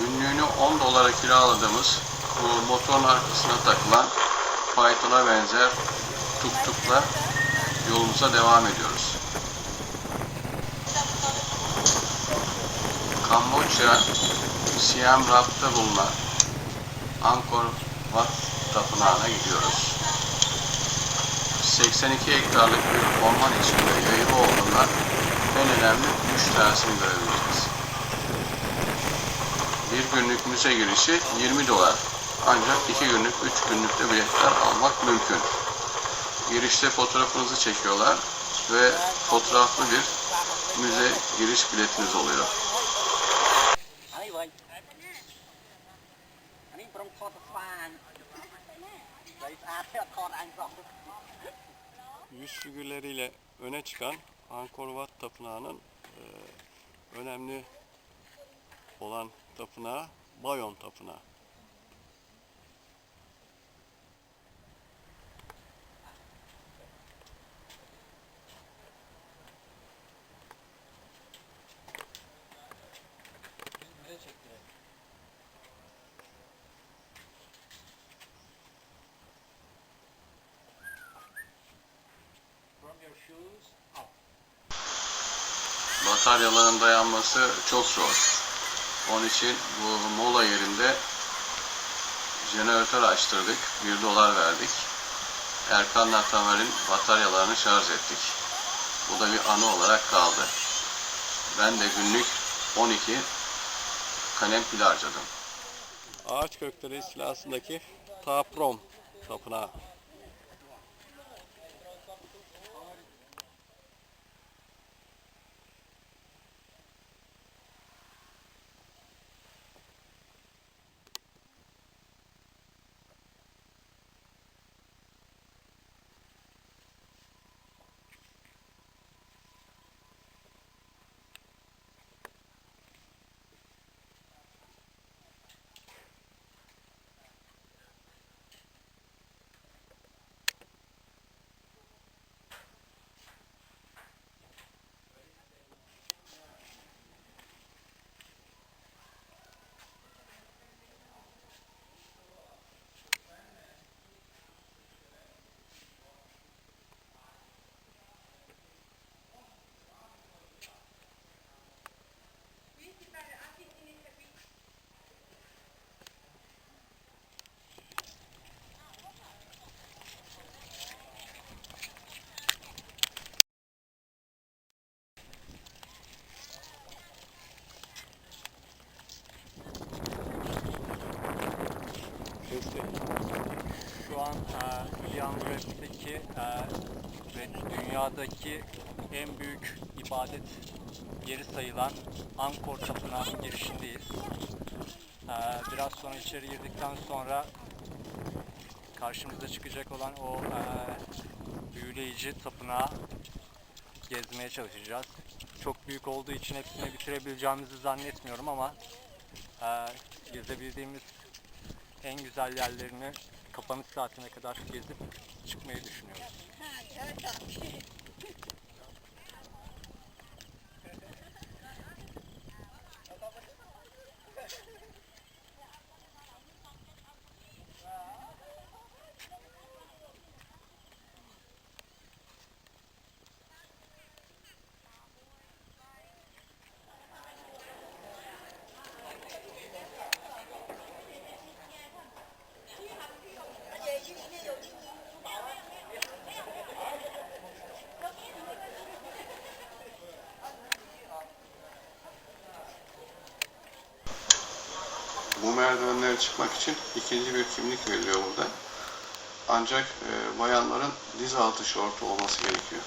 Günlüğünü 10 dolara kiraladığımız bu motorun arkasına takılan faytona benzer tuk tukla yolumuza devam ediyoruz. Kamboçya, Siem Reap'ta bulunan Angkor Wat Tapınağı'na gidiyoruz. 82 hektarlık bir orman içinde yayılı olduğundan en önemli 3 tanesini görebileceğiz günlük müze girişi 20 dolar. Ancak 2 günlük, 3 günlük de biletler almak mümkün. Girişte fotoğrafınızı çekiyorlar ve fotoğraflı bir müze giriş biletiniz oluyor. Yüz figürleriyle öne çıkan Angkor Wat Tapınağı'nın e, önemli olan tapınağı Bayon Tapınağı. Bataryaların dayanması çok zor. Onun için bu mola yerinde jeneratör açtırdık. 1 dolar verdik. Erkan'la Tamer'in bataryalarını şarj ettik. Bu da bir anı olarak kaldı. Ben de günlük 12 kalem pil harcadım. Ağaç kökleri istilasındaki Taprom tapınağı. Lian Rap'teki e, ve dünyadaki en büyük ibadet yeri sayılan Angkor Tapınağı'nın girişindeyiz. E, biraz sonra içeri girdikten sonra karşımıza çıkacak olan o e, büyüleyici tapınağı gezmeye çalışacağız. Çok büyük olduğu için hepsini bitirebileceğimizi zannetmiyorum ama e, gezebildiğimiz en güzel yerlerini kapanış saatine kadar gezip çıkmayı düşünüyoruz. Merdivenlere çıkmak için ikinci bir kimlik veriliyor burada. Ancak e, bayanların diz altı şortu olması gerekiyor.